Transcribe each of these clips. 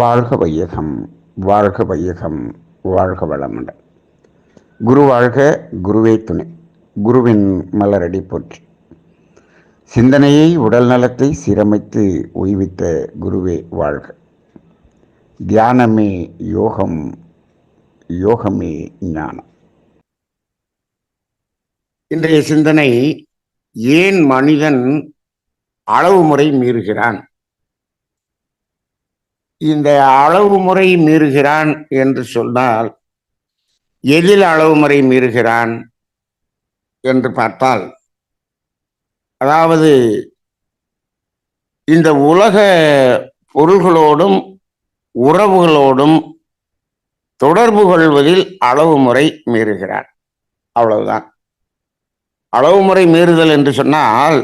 வாழ்க வையகம் வாழ்க வையகம் வாழ்க வளமுடன். குரு வாழ்க குருவே துணை. குருவின் மலரடி போற்றி. சிந்தனையை உடல் நலத்தை சீரமைத்து ஓய்வித்த குருவே வாழ்க. தியானமே யோகம் யோகமே ஞானம். இன்றைய சிந்தனை ஏன் மனிதன் அளவு முறை மீறுகிறான்? இந்த அளவு முறை மீறுகிறான் என்று சொன்னால் எதில் அளவு முறை மீறுகிறான் என்று பார்த்தால் அதாவது இந்த உலக பொருள்களோடும் உறவுகளோடும் தொடர்பு கொள்வதில் அளவு முறை மீறுகிறான். அவ்வளவுதான். அளவு முறை மீறுதல் என்று சொன்னால்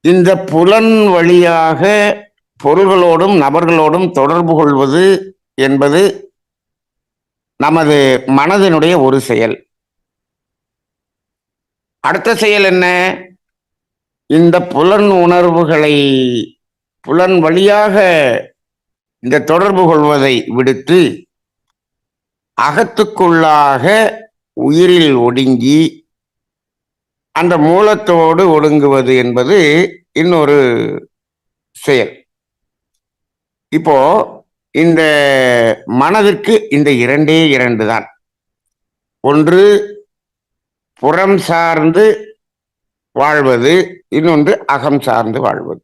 இந்த புலன் வழியாக பொருள்களோடும் நபர்களோடும் தொடர்பு கொள்வது என்பது நமது மனதினுடைய ஒரு செயல். அடுத்த செயல் என்ன? இந்த புலன் உணர்வுகளை புலன் வழியாக இந்த தொடர்பு கொள்வதை விடுத்து அகத்துக்குள்ளாக உயிரில் ஒடுங்கி அந்த மூலத்தோடு ஒடுங்குவது என்பது இன்னொரு செயல். இப்போ இந்த மனதிற்கு இந்த இரண்டே இரண்டு தான். ஒன்று புறம் சார்ந்து வாழ்வது இன்னொன்று அகம் சார்ந்து வாழ்வது.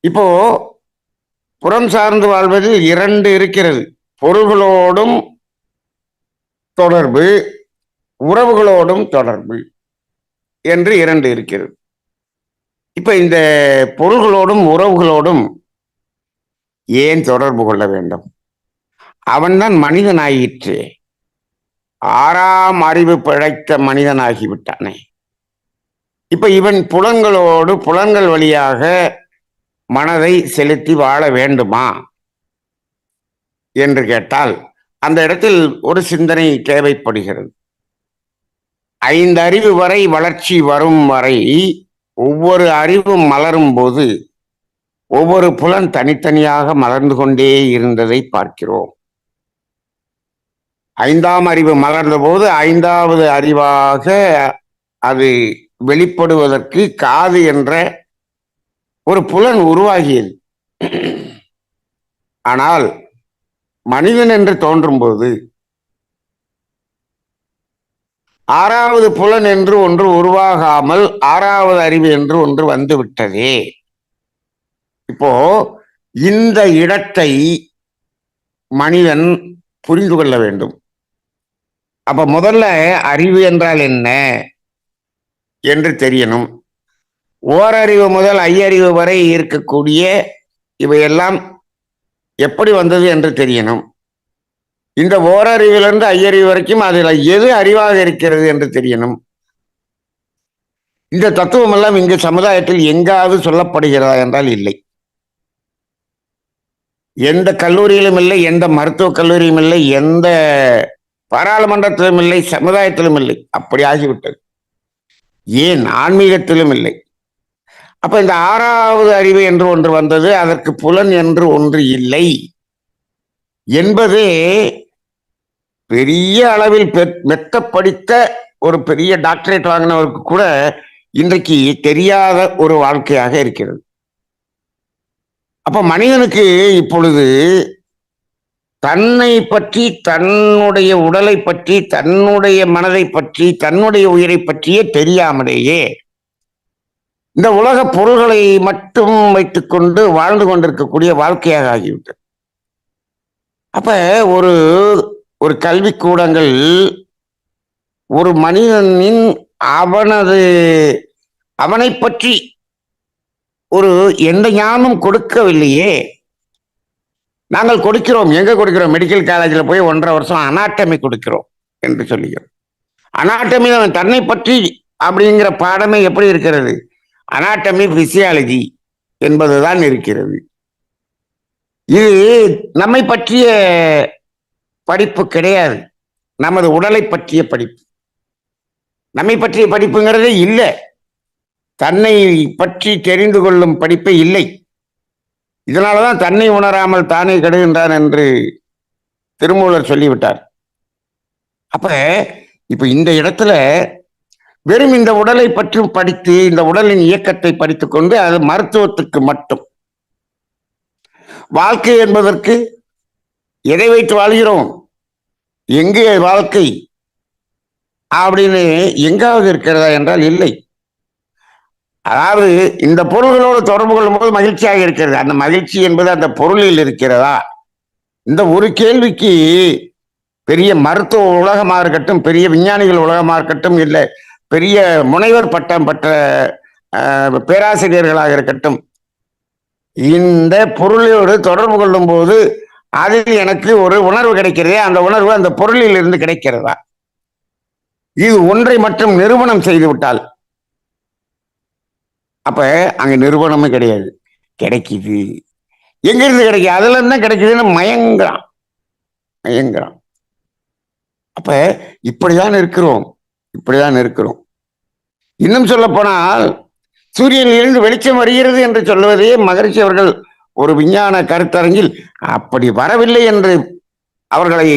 இப்போ புறம் சார்ந்து வாழ்வது இரண்டு இருக்கிறது. பொருள்களோடும் தொடர்பு உறவுகளோடும் தொடர்பு என்று இரண்டு இருக்கிறது. இப்ப இந்த பொருள்களோடும் உறவுகளோடும் ஏன் தொடர்பு கொள்ள வேண்டும்? அவன்தான் மனிதனாயிற்று. ஆறாம் அறிவு பிழைத்த மனிதனாகிவிட்டானே. இப்ப இவன் புலன்களோடு புலன்கள் வழியாக மனதை செலுத்தி வாழ வேண்டுமா? என்று கேட்டால் அந்த இடத்தில் ஒரு சிந்தனை தேவைப்படுகிறது. ஐந்து அறிவு வரை வளர்ச்சி வரும் வரை ஒவ்வொரு அறிவும் மலரும் போது ஒவ்வொரு புலன் தனித்தனியாக மலர்ந்து கொண்டே இருந்ததை பார்க்கிறோம். ஐந்தாம் அறிவு மலர்ந்த போது ஐந்தாவது அறிவாக அது வெளிப்படுவதற்கு காது என்ற ஒரு புலன் உருவாகியது. ஆனால் மனிதன் என்று தோன்றும் போது ஆறாவது புலன் என்று ஒன்று உருவாகாமல் ஆறாவது அறிவு என்று ஒன்று வந்துவிட்டதே. இப்போ இந்த இடத்தை மனிதன் புரிந்து கொள்ள வேண்டும். அப்ப முதல்ல அறிவு என்றால் என்ன என்று தெரியணும். ஓரறிவு முதல் ஐயறிவு வரை இருக்கக்கூடிய இவையெல்லாம் எப்படி வந்தது என்று தெரியணும். இந்த ஓரறிவிலிருந்து ஐயறிவு வரைக்கும் அதில் எது அறிவாக இருக்கிறது என்று தெரியணும். இந்த தத்துவம் எல்லாம் இங்கு சமுதாயத்தில் எங்காவது சொல்லப்படுகிறதா என்றால் இல்லை. எந்த கல்லூரியிலும் இல்லை எந்த மருத்துவக் கல்லூரியும் இல்லை எந்த பாராளுமன்றத்திலும் இல்லை சமுதாயத்திலும் இல்லை. அப்படி ஆகிவிட்டது. ஏன்? ஆன்மீகத்திலும் இல்லை. அப்ப இந்த ஆறாவது அறிவு என்று ஒன்று வந்தது அதற்கு புலன் என்று ஒன்று இல்லை. என்பதே பெரிய அளவில் மெத்த படித்த ஒரு பெரிய டாக்டரேட் வாங்கினவருக்கு கூட இன்றைக்கு தெரியாத ஒரு வாழ்க்கையாக இருக்கிறது. அப்ப மனிதனுக்கு இப்பொழுது தன்னை பற்றி தன்னுடைய உடலை பற்றி தன்னுடைய மனதை பற்றி தன்னுடைய உயிரை பற்றியே தெரியாமலேயே இந்த உலக பொருள்களை மட்டும் வைத்துக்கொண்டு வாழ்ந்து கொண்டிருக்கக்கூடிய வாழ்க்கையாக ஆகிவிட்டது. அப்ப ஒரு ஒரு கல்வி கூடங்கள் ஒரு மனிதனின் அவனது அவனை பற்றி ஒரு எந்த ஞானம் கொடுக்கவில்லையே. நாங்கள் கொடுக்கிறோம். எங்க கொடுக்கிறோம்? மெடிக்கல் காலேஜில் போய் ஒன்றரை வருஷம் அனாட்டமி கொடுக்கிறோம் என்று சொல்லுகிறோம். அனாட்டமி அவன் தன்னை பற்றி அப்படிங்கிற பாடமே எப்படி இருக்கிறது? அனாட்டமி பிசியாலஜி என்பதுதான் இருக்கிறது. இது நம்மை பற்றிய படிப்பு கிடையாது. நமது உடலை பற்றிய படிப்பு. நம்மை பற்றிய படிப்புங்கிறதே இல்லை. தன்னை பற்றி தெரிந்து கொள்ளும் படிப்பே இல்லை. இதனாலதான் தன்னை உணராமல் தானே கெடுகின்றான் என்று திருமூலர் சொல்லிவிட்டார். அப்ப இப்ப இந்த இடத்துல வெறும் இந்த உடலை பற்றி படித்து இந்த உடலின் இயக்கத்தை படித்துக்கொண்டு அது மருத்துவத்துக்கு மட்டும். வாழ்க்கை என்பதற்கு எதை வைத்து வாழ்கிறோம்? எங்கே வாழ்க்கை? அப்படின்னு எங்காவது இருக்கிறதா என்றால் இல்லை. அதாவது இந்த பொருள்களோடு தொடர்பு கொள்ளும் போது மகிழ்ச்சியாக இருக்கிறது. அந்த மகிழ்ச்சி என்பது அந்த பொருளில் இருக்கிறதா? இந்த ஒரு கேள்விக்கு பெரிய மருத்துவ உலகமாக இருக்கட்டும் பெரிய விஞ்ஞானிகள் உலகமாக இருக்கட்டும் இல்லை பெரிய முனைவர் பட்டம் பெற்ற பேராசிரியர்களாக இருக்கட்டும் இந்த பொருளோடு தொடர்பு கொள்ளும் போது அதில் எனக்கு ஒரு உணர்வு கிடைக்கிறதே அந்த உணர்வு அந்த பொருளில் இருந்து கிடைக்கிறதா? இது ஒன்றை மட்டும் நிறுவனம் செய்துவிட்டால் அப்ப அங்க நிறுவனமும் கிடையாது. கிடைக்குது. எங்கேருந்து கிடைக்குது? அதுல இருந்து தான் கிடைக்குதுன்னு மயங்குறான். மயங்குறான். அப்ப இப்படிதான் இருக்கிறோம். இப்படிதான் இருக்கிறோம். இன்னும் சொல்ல போனால் சூரியனிலிருந்து வெளிச்சம் வருகிறது என்று சொல்வதே மகரிஷி அவர்கள் ஒரு விஞ்ஞான கருத்தரங்கில் அப்படி வரவில்லை என்று அவர்களை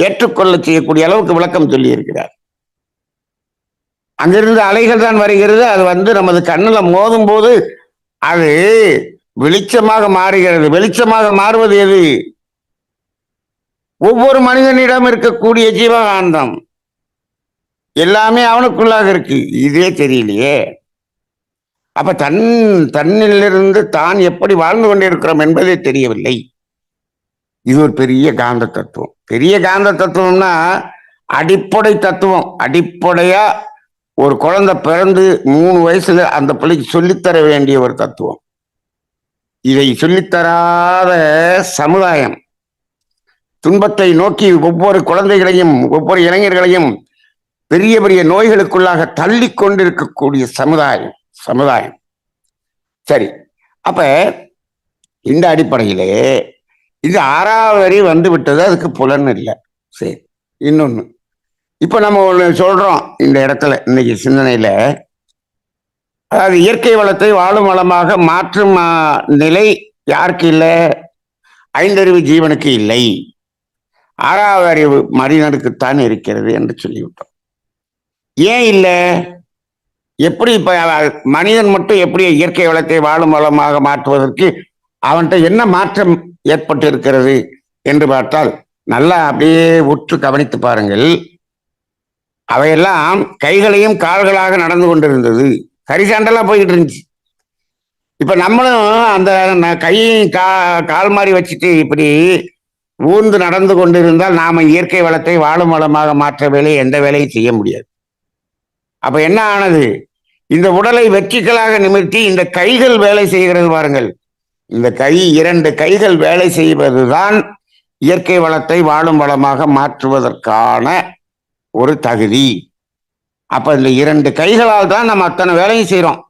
ஏற்றுக்கொள்ள செய்யக்கூடிய அளவுக்கு விளக்கம் சொல்லி இருக்கிறார் அங்கிருந்து அலைகள் தான் வருகிறது. அது வந்து நமது கண்ணில் மோதும் போது அது வெளிச்சமாக மாறுகிறது. வெளிச்சமாக மாறுவது எது? ஒவ்வொரு மனிதனிடம் இருக்கக்கூடிய ஜீவகாந்தம். எல்லாமே அவனுக்குள்ளாக இருக்கு. இதே தெரியலையே. அப்ப தன் தன்னிலிருந்து தான் எப்படி வாழ்ந்து கொண்டிருக்கிறோம் என்பதே தெரியவில்லை. இது ஒரு பெரிய காந்த தத்துவம். பெரிய காந்த தத்துவம்னா அடிப்படை தத்துவம். அடிப்படையா ஒரு குழந்தை பிறந்து மூணு வயசுல அந்த பிள்ளைக்கு சொல்லித்தர வேண்டிய ஒரு தத்துவம். இதை சொல்லித்தராத சமுதாயம் துன்பத்தை நோக்கி ஒவ்வொரு குழந்தைகளையும் ஒவ்வொரு இளைஞர்களையும் பெரிய பெரிய நோய்களுக்குள்ளாக தள்ளி கொண்டிருக்கக்கூடிய சமுதாயம் சமுதாயம். சரி அப்ப இந்த அடிப்படையிலே இது ஆறாவது வரி வந்து விட்டது அதுக்கு புலன் இல்லை. சரி இன்னொன்று இப்ப நம்ம ஒண்ணு சொல்றோம் இந்த இடத்துல இன்னைக்கு சிந்தனையில. அதாவது இயற்கை வளத்தை வாழும் வளமாக மாற்றும் நிலை யாருக்கு இல்லை? ஐந்தறிவு ஜீவனுக்கு இல்லை. ஆறாவது அறிவு மனிதனுக்குத்தான் இருக்கிறது என்று சொல்லிவிட்டோம். ஏன் இல்லை? எப்படி இப்ப மனிதன் மட்டும் எப்படி இயற்கை வளத்தை வாழும் வளமாக மாற்றுவதற்கு அவன்கிட்ட என்ன மாற்றம் ஏற்பட்டு இருக்கிறது என்று பார்த்தால் நல்லா அப்படியே உற்று கவனித்து பாருங்கள். அவையெல்லாம் கைகளையும் கால்களாக நடந்து கொண்டிருந்தது. ஹரிசாண்டலாக போய்கிட்டு இருந்துச்சு. இப்போ நம்மளும் அந்த கையும் கையையும் கா கால் மாதிரி வச்சுட்டு இப்படி ஊர்ந்து நடந்து கொண்டிருந்தால் நாம் இயற்கை வளத்தை வாழும் வளமாக மாற்ற வேலையை எந்த வேலையும் செய்ய முடியாது. அப்போ என்ன ஆனது? இந்த உடலை வெற்றிகளாக நிமிர்த்தி இந்த கைகள் வேலை செய்கிறது பாருங்கள். இந்த கை இரண்டு கைகள் வேலை செய்வதுதான் இயற்கை வளத்தை வாழும் வளமாக மாற்றுவதற்கான ஒரு தகுதி. அப்ப இந்த இரண்டு கைகளால் தான் நம்ம அத்தனை வேலையும் செய்யறோம்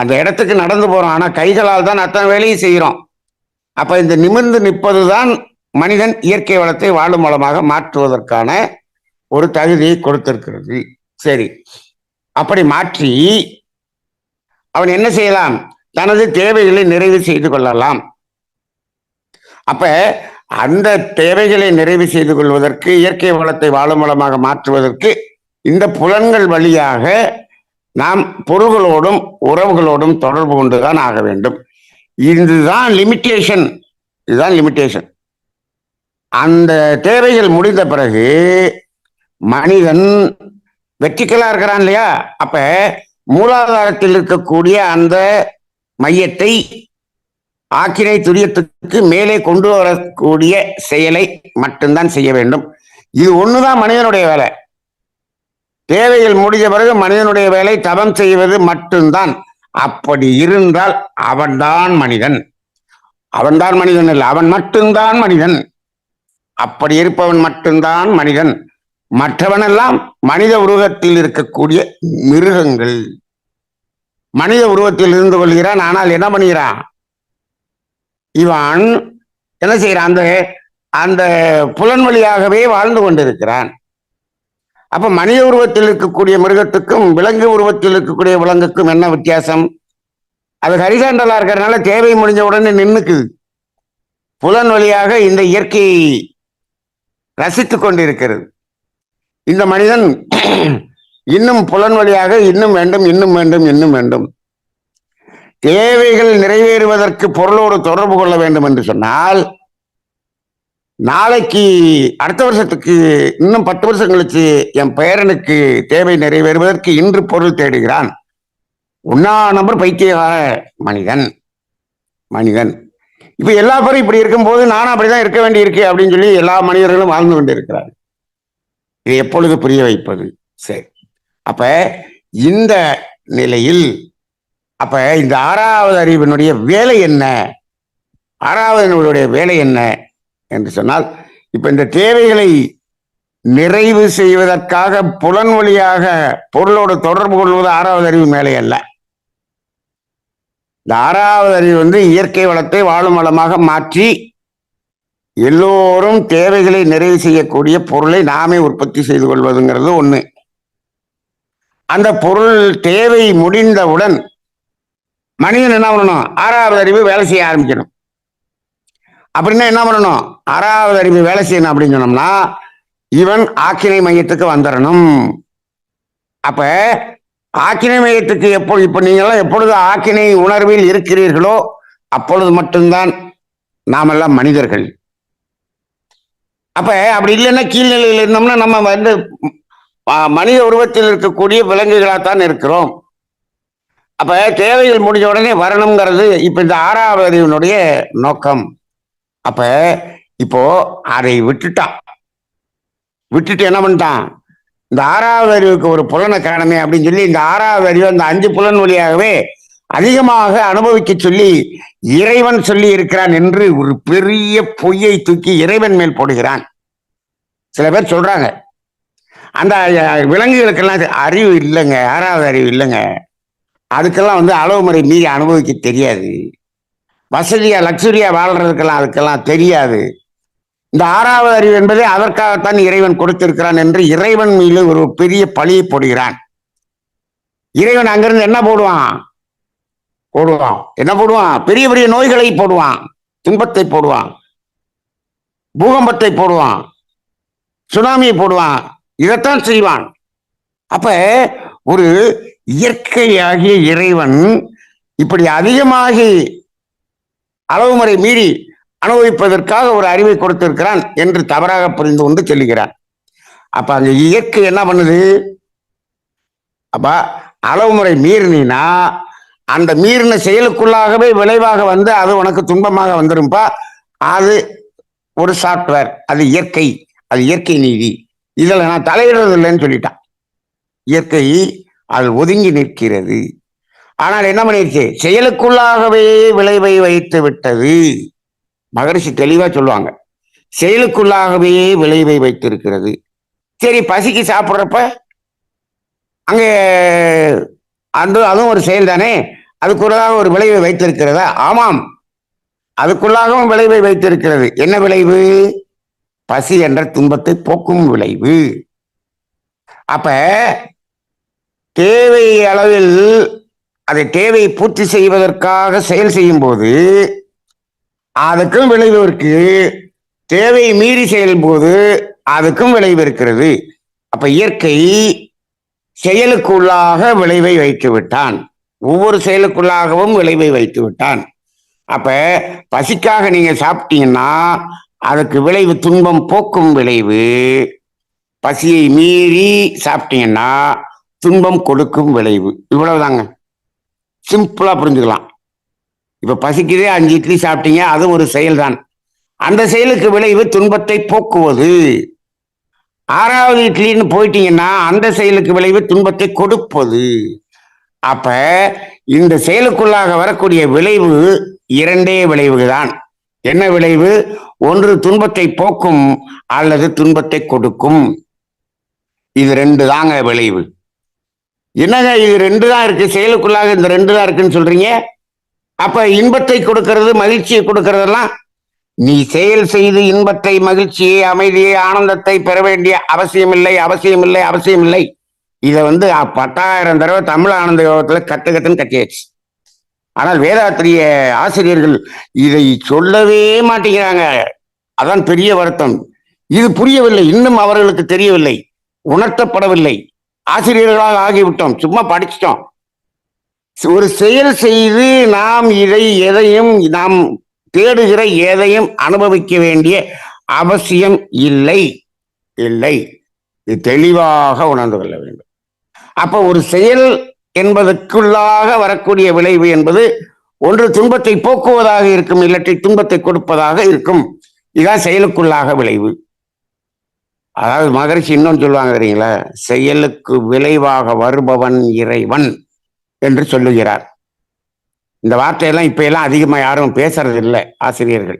அந்த இடத்துக்கு நடந்து போறோம். ஆனா கைகளால் தான் அத்தனை வேலையும் செய்கிறோம் அப்ப இந்த நிமிர்ந்து நிற்பதுதான் மனிதன் இயற்கை வளத்தை வாழும் வளமாக மாற்றுவதற்கான ஒரு தகுதியை கொடுத்திருக்கிறது. சரி. அப்படி மாற்றி அவன் என்ன செய்யலாம்? தனது தேவைகளை நிறைவு செய்து கொள்ளலாம். அப்ப அந்த தேவைகளை நிறைவு செய்து கொள்வதற்கு இயற்கை வளத்தை வாழும் வளமாக மாற்றுவதற்கு இந்த புலன்கள் வழியாக நாம் பொருள்களோடும் உறவுகளோடும் தொடர்பு கொண்டுதான் ஆக வேண்டும். இதுதான் லிமிட்டேஷன் இதுதான் லிமிட்டேஷன் அந்த தேவைகள் முடிந்த பிறகு மனிதன் வெற்றிக்கலா இருக்கிறான் இல்லையா? அப்ப மூலாதாரத்தில் இருக்கக்கூடிய அந்த மையத்தை ஆக்கினை துரியத்துக்கு மேலே கொண்டு வரக்கூடிய செயலை மட்டும்தான் செய்ய வேண்டும். இது ஒண்ணுதான் மனிதனுடைய வேலை. தேவைகள் முடிஞ்ச பிறகு மனிதனுடைய வேலை தவம் செய்வது மட்டும்தான். அப்படி இருந்தால் அவன்தான் மனிதன். அவன்தான் மனிதன் இல்லை அவன் மட்டும்தான் மனிதன். அப்படி இருப்பவன் மட்டும்தான் மனிதன். மற்றவனெல்லாம் மனித உருவத்தில் இருக்கக்கூடிய மிருகங்கள். மனித உருவத்தில் இருந்து கொள்கிறான் ஆனால் என்ன பண்ணுகிறான்? இவன் என்ன செய்யறான் அந்த அந்த புலன் வழியாகவே வாழ்ந்து கொண்டிருக்கிறான். அப்ப மனித உருவத்தில் இருக்கக்கூடிய மிருகத்துக்கும் விலங்கு உருவத்தில் இருக்கக்கூடிய விலங்குக்கும் என்ன வித்தியாசம்? அது ஹரிசாண்டலா இருக்கிறதுனால தேவை முடிஞ்ச உடனே நின்றுக்குது புலன் வழியாக இந்த இயற்கையை ரசித்துக் கொண்டிருக்கிறது. இந்த மனிதன் இன்னும் புலன் வழியாக இன்னும் வேண்டும் இன்னும் வேண்டும் இன்னும் வேண்டும். தேவைகள் நிறைவேறுவதற்கு பொருளோடு தொடர்பு கொள்ள வேண்டும் என்று சொன்னால் நாளைக்கு அடுத்த வருஷத்துக்கு இன்னும் பத்து வருஷம் கழிச்சு என் பேரனுக்கு தேவை நிறைவேறுவதற்கு இன்று பொருள் தேடுகிறான். ஒன்னா நம்பர் பைத்தியகார மனிதன். மனிதன். இப்போ எல்லா பேரும் இப்படி இருக்கும்போது நானும் அப்படிதான் இருக்க வேண்டி இருக்கு அப்படின்னு சொல்லி எல்லா மனிதர்களும் வாழ்ந்து கொண்டிருக்கிறார் இது எப்பொழுது புரிய வைப்பது? சரி. அப்ப இந்த நிலையில் அப்ப இந்த ஆறாவது அறிவினுடைய வேலை என்ன? ஆறாவது அறிவினுடைய வேலை என்ன? என்று சொன்னால் இப்ப இந்த தேவைகளை நிறைவு செய்வதற்காக புலன் வழியாக பொருளோடு தொடர்பு கொள்வது ஆறாவது அறிவு மேலே அல்ல. இந்த ஆறாவது அறிவு வந்து இயற்கை வளத்தை வாழும் வளமாக மாற்றி எல்லோரும் தேவைகளை நிறைவு செய்யக்கூடிய பொருளை நாமே உற்பத்தி செய்து கொள்வதுங்கிறது ஒண்ணு. அந்த பொருள் தேவை முடிந்தவுடன் மனிதன் என்ன பண்ணணும்? ஆறாவது அறிவு வேலை செய்ய ஆரம்பிக்கணும். அப்படின்னா என்ன பண்ணணும்? ஆறாவது அறிவு வேலை செய்யணும் அப்படின்னு சொன்னோம்னா இவன் ஆக்கினை மையத்துக்கு வந்துடணும் அப்ப ஆக்கினை மையத்துக்கு எப்போ இப்ப நீங்கெல்லாம் எப்பொழுது ஆக்கினை உணர்வில் இருக்கிறீர்களோ அப்பொழுது மட்டும்தான் நாமெல்லாம் மனிதர்கள். அப்ப அப்படி இல்லைன்னா கீழ்நிலையில் இருந்தோம்னா நம்ம வந்து மனித உருவத்தில் இருக்கக்கூடிய விலங்குகளாகத்தான் இருக்கிறோம். அப்ப தேவைகள் முடிஞ்ச உடனே வரணுங்கிறது இப்ப இந்த ஆறாவது அறிவினுடைய நோக்கம். அப்ப இப்போ அதை விட்டுட்டான். விட்டுட்டு என்ன பண்ணிட்டான்? இந்த ஆறாவது அறிவுக்கு ஒரு புலனை காரணமே அப்படின்னு சொல்லி இந்த ஆறாவது அறிவு அந்த அஞ்சு புலன் வழியாகவே அதிகமாக அனுபவிக்க சொல்லி இறைவன் சொல்லி இருக்கிறான் என்று ஒரு பெரிய பொய்யை தூக்கி இறைவன் மேல் போடுகிறான். சில பேர் சொல்றாங்க. அந்த விலங்குகளுக்கெல்லாம் அறிவு இல்லைங்க. ஆறாவது அறிவு இல்லைங்க. அதுக்கெல்லாம் வந்து அளவு முறை மீறி அனுபவிக்க தெரியாது. வசதியா லக்ஸுரியா வாழ்றதுக்கெல்லாம் அதுக்கெல்லாம் தெரியாது. இந்த ஆறாவது அறிவு என்பதை அதற்காகத்தான் இறைவன் கொடுத்திருக்கிறான் என்று இறைவன் மீது ஒரு பெரிய பழியை போடுகிறான். இறைவன் அங்கிருந்து என்ன போடுவான்? போடுவான். என்ன போடுவான்? பெரிய பெரிய நோய்களை போடுவான். துன்பத்தை போடுவான். பூகம்பத்தை போடுவான். சுனாமியை போடுவான். இதைத்தான் செய்வான். அப்ப ஒரு இயற்கையாகிய இறைவன் இப்படி அதிகமாகி அளவு முறை மீறி அனுபவிப்பதற்காக ஒரு அறிவை கொடுத்திருக்கிறான் என்று தவறாக புரிந்து கொண்டு சொல்லுகிறான். அப்ப அங்க இயற்கை என்ன பண்ணுது? அப்ப அளவு முறை மீறினா அந்த மீறின செயலுக்குள்ளாகவே விளைவாக வந்து அது உனக்கு துன்பமாக வந்துரும்பா. அது ஒரு சாஃப்ட்வேர் அது இயற்கை அது இயற்கை நீதி. இதில் நான் தலையிடுறது இல்லைன்னு சொல்லிட்டான். இயற்கை அது ஒதுங்கி நிற்கிறது. ஆனால் என்ன பண்ணிருச்சு? செயலுக்குள்ளாகவே விளைவை வைத்து விட்டது. மகரிஷி தெளிவா சொல்லுவாங்க. செயலுக்குள்ளாகவே விளைவை வைத்திருக்கிறது. சரி பசிக்கு சாப்பிட்றப்ப அங்கே அந்த அதுவும் ஒரு செயல் தானே? அதுக்குள்ளாக ஒரு விளைவை வைத்திருக்கிறதா? ஆமாம். அதுக்குள்ளாகவும் விளைவை வைத்திருக்கிறது. என்ன விளைவு? பசி என்ற துன்பத்தை போக்கும் விளைவு. அப்ப தேவை அளவில் அதை தேவை பூர்த்தி செய்வதற்காக செயல் செய்யும் போது அதுக்கும் விளைவு இருக்கு. தேவையை மீறி செயல்போது அதுக்கும் விளைவு இருக்கிறது. அப்ப இயற்கை செயலுக்குள்ளாக விளைவை வைத்து விட்டான் ஒவ்வொரு செயலுக்குள்ளாகவும் விளைவை வைத்து விட்டான் அப்ப பசிக்காக நீங்க சாப்பிட்டீங்கன்னா அதுக்கு விளைவு துன்பம் போக்கும் விளைவு. பசியை மீறி சாப்பிட்டீங்கன்னா துன்பம் கொடுக்கும் விளைவு. இவ்வளவுதாங்க. சிம்பிளா புரிஞ்சுக்கலாம். இப்ப பசிக்குதே அஞ்சு இட்லி சாப்பிட்டீங்க அது ஒரு செயல்தான். அந்த செயலுக்கு விளைவு துன்பத்தை போக்குவது. ஆறாவது இட்லின்னு போயிட்டீங்கன்னா அந்த செயலுக்கு விளைவு துன்பத்தை கொடுப்பது. அப்ப இந்த செயலுக்குள்ளாக வரக்கூடிய விளைவு இரண்டே விளைவுதான். தான் என்ன விளைவு? ஒன்று துன்பத்தை போக்கும் அல்லது துன்பத்தை கொடுக்கும். இது ரெண்டு தாங்க விளைவு. என்னங்க இது ரெண்டு தான் இருக்கு? செயலுக்குள்ளாக இந்த ரெண்டு தான் இருக்குன்னு சொல்றீங்க? அப்ப இன்பத்தை கொடுக்கறது மகிழ்ச்சியை கொடுக்கறதெல்லாம் நீ செயல் செய்து இன்பத்தை மகிழ்ச்சியை அமைதியை ஆனந்தத்தை பெற வேண்டிய அவசியமில்லை அவசியமில்லை அவசியமில்லை. இதை வந்து பத்தாயிரம் தடவை தமிழ் ஆனந்த யோகத்துல கத்து கத்துன்னு கட்டியாச்சு. ஆனால் வேதாத்திரிய ஆசிரியர்கள் இதை சொல்லவே மாட்டேங்கிறாங்க. அதான் பெரிய வருத்தம். இது புரியவில்லை. இன்னும் அவர்களுக்கு தெரியவில்லை. உணர்த்தப்படவில்லை. ஆசிரியர்களாக ஆகிவிட்டோம். சும்மா படிச்சிட்டோம். ஒரு செயல் செய்து நாம் இதை எதையும் நாம் தேடுகிற எதையும் அனுபவிக்க வேண்டிய அவசியம் இல்லை. இல்லை. இது தெளிவாக உணர்ந்து கொள்ள வேண்டும். அப்ப ஒரு செயல் என்பதற்குள்ளாக வரக்கூடிய விளைவு என்பது ஒன்று துன்பத்தை போக்குவதாக இருக்கும் இல்லாட்டி துன்பத்தை கொடுப்பதாக இருக்கும். இதுதான் செயலுக்குள்ளாக விளைவு. அதாவது மகரிஷி இன்னொன்று சொல்லுவாங்க தெரியுங்களா? செயலுக்கு விளைவாக வருபவன் இறைவன் என்று சொல்லுகிறார். இந்த வார்த்தையெல்லாம் இப்ப எல்லாம் அதிகமாக யாரும் பேசுறது இல்லை ஆசிரியர்கள்.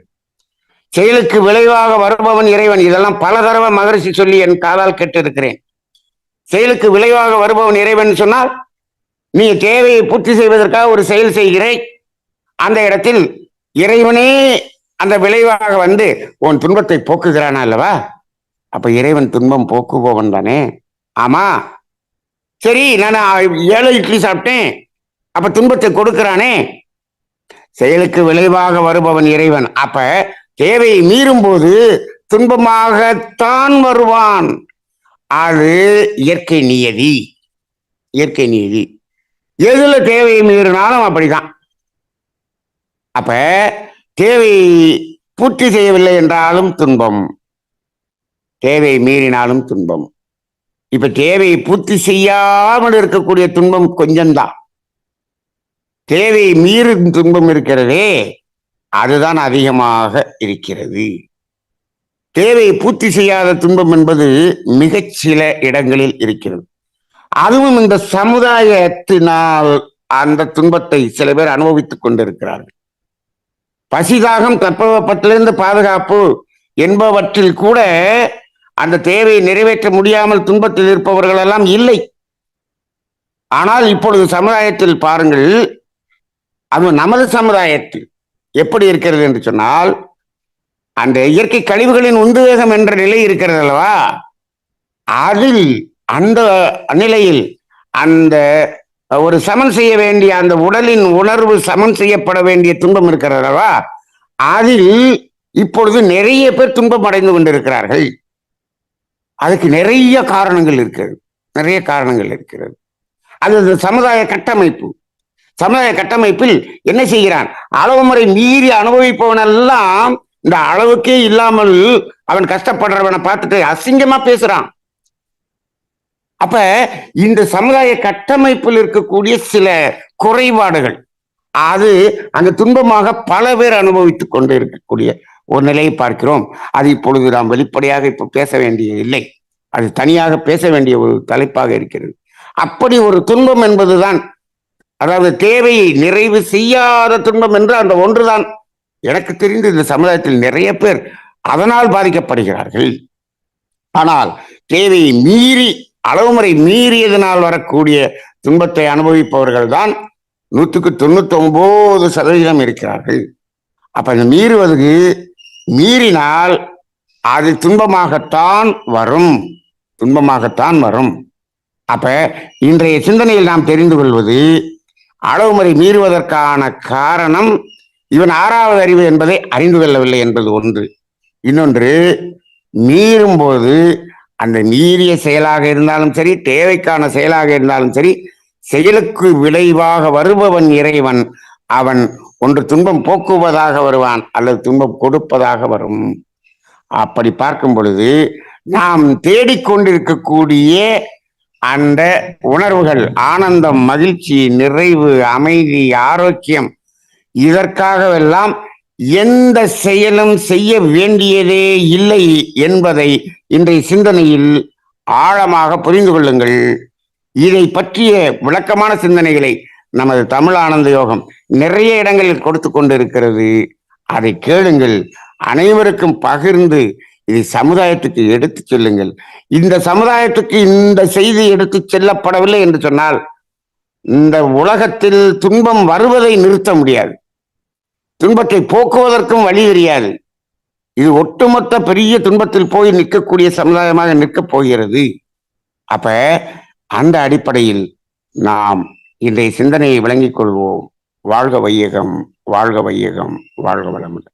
செயலுக்கு விளைவாக வருபவன் இறைவன். இதெல்லாம் பல தடவை மகரிஷி சொல்லி என் காதால் கேட்டிருக்கிறேன். செயலுக்கு விளைவாக வருபவன் இறைவன் சொன்னால் நீ தேவையை பூர்த்தி செய்வதற்காக ஒரு செயல் செய்கிறேன். அந்த இடத்தில் இறைவனே அந்த விளைவாக வந்து உன் துன்பத்தை போக்குகிறானா அல்லவா? அப்ப இறைவன் துன்பம் போக்குபவன் தானே? ஆமா. சரி நான் ஏழு இட்லி சாப்பிட்டேன். அப்ப துன்பத்தை கொடுக்கிறானே. செயலுக்கு விளைவாக வருபவன் இறைவன். அப்ப தேவையை மீறும் போது துன்பமாகத்தான் வருவான். அது இயற்கை நியதி. இயற்கை நியதி. எதுல தேவையை மீறினாலும் அப்படிதான். அப்ப தேவை பூர்த்தி செய்யவில்லை என்றாலும் துன்பம். தேவை மீறினாலும் துன்பம். இப்ப தேவையை பூர்த்தி செய்யாமல் இருக்கக்கூடிய துன்பம் கொஞ்சம்தான். தேவையை மீறும் துன்பம் இருக்கிறதே அதுதான் அதிகமாக இருக்கிறது. தேவையை பூர்த்தி செய்யாத துன்பம் என்பது மிகச் சில இடங்களில் இருக்கிறது. அதுவும் இந்த சமுதாயத்தினால் அந்த துன்பத்தை சில பேர் அனுபவித்துக் கொண்டிருக்கிறார்கள். பசிதாகம் தட்பவெப்பத்திலிருந்து பாதுகாப்பு என்பவற்றில் கூட அந்த தேவையை நிறைவேற்ற முடியாமல் துன்பத்தில் இருப்பவர்கள் எல்லாம் இல்லை. ஆனால் இப்பொழுது சமுதாயத்தில் பாருங்கள் அது நமது சமுதாயத்தில் எப்படி இருக்கிறது என்று சொன்னால் அந்த இயற்கை கழிவுகளின் உந்துவேகம் என்ற நிலை இருக்கிறது அல்லவா? அதில் அந்த நிலையில் அந்த ஒரு சமன் செய்ய வேண்டிய அந்த உடலின் உணர்வு சமன் செய்யப்பட வேண்டிய துன்பம் இருக்கிறது அல்லவா? அதில் இப்பொழுது நிறைய பேர் துன்பம் அடைந்து கொண்டிருக்கிறார்கள். அதுக்கு நிறைய காரணங்கள் இருக்கிறது. நிறைய காரணங்கள் இருக்கிறது. அது அந்த சமுதாய கட்டமைப்பு. சமுதாய கட்டமைப்பில் என்ன செய்கிறான்? அளவு முறை மீறி அனுபவிப்பவனெல்லாம் இந்த அளவுக்கே இல்லாமல் அவன் கஷ்டப்படுறவனை பார்த்துட்டு அசிங்கமா பேசுறான். அப்ப இந்த சமுதாய கட்டமைப்பில் இருக்கக்கூடிய சில குறைபாடுகள் அது அந்த துன்பமாக பல பேர் அனுபவித்துக் கொண்டு இருக்கக்கூடிய ஒரு நிலையை பார்க்கிறோம். அது இப்பொழுது நாம் வெளிப்படையாக இப்போ பேச வேண்டிய இல்லை. அது தனியாக பேச வேண்டிய ஒரு தலைப்பாக இருக்கிறது. அப்படி ஒரு துன்பம் என்பதுதான். அதாவது தேவையை நிறைவு செய்யாத துன்பம் என்று அந்த ஒன்றுதான். எனக்கு தெரிந்து இந்த சமுதாயத்தில் நிறைய பேர் அதனால் பாதிக்கப்படுகிறார்கள். ஆனால் தேவையை மீறி அளவுமுறை மீறியதனால் வரக்கூடிய துன்பத்தை அனுபவிப்பவர்கள் தான் நூற்றுக்கு தொண்ணூத்தி ஒன்பது சதவீதம் இருக்கிறார்கள். அப்ப இந்த மீறுவதுக்கு மீறினால் அது துன்பமாகத்தான் வரும். துன்பமாகத்தான் வரும். அப்ப இன்றைய சிந்தனையில் நாம் தெரிந்து கொள்வது அளவுமுறை மீறுவதற்கான காரணம் இவன் ஆறாவது அறிவு என்பதை அறிந்து கொள்ளவில்லை என்பது ஒன்று. இன்னொன்று மீறும்போது அந்த மீறிய செயலாக இருந்தாலும் சரி தேவைக்கான செயலாக இருந்தாலும் சரி செயலுக்கு விளைவாக வருபவன் இறைவன். அவன் ஒன்று துன்பம் போக்குவதாக வருவான் அல்லது துன்பம் கொடுப்பதாக வரும். அப்படி பார்க்கும் பொழுது நாம் தேடிக்கொண்டிருக்கக்கூடிய அந்த உணர்வுகள் ஆனந்தம் மகிழ்ச்சி நிறைவு அமைதி ஆரோக்கியம் இதற்காகவெல்லாம் எந்த செயலும் செய்ய வேண்டியதே இல்லை என்பதை இன்றைய சிந்தனையில் ஆழமாக புரிந்து கொள்ளுங்கள். இதை பற்றிய விளக்கமான சிந்தனைகளை நமது தமிழ் ஆனந்த யோகம் நிறைய இடங்களில் கொடுத்து கொண்டிருக்கிறது. அதை கேளுங்கள். அனைவருக்கும் பகிர்ந்து இதை சமுதாயத்துக்கு எடுத்து செல்லுங்கள். இந்த சமுதாயத்துக்கு இந்த செய்தி எடுத்து செல்லப்படவில்லை என்று சொன்னால் இந்த உலகத்தில் துன்பம் வருவதை நிறுத்த முடியாது. துன்பத்தை போக்குவதற்கும் வழி தெரியாது. இது ஒட்டுமொத்த பெரிய துன்பத்தில் போய் நிற்கக்கூடிய சமுதாயமாக நிற்கப் போகிறது. அப்ப அந்த அடிப்படையில் நாம் இன்றைய சிந்தனையை விளங்கிக் கொள்வோம். வாழ்க வையகம் வாழ்க வையகம் வாழ்க வளமுடன்.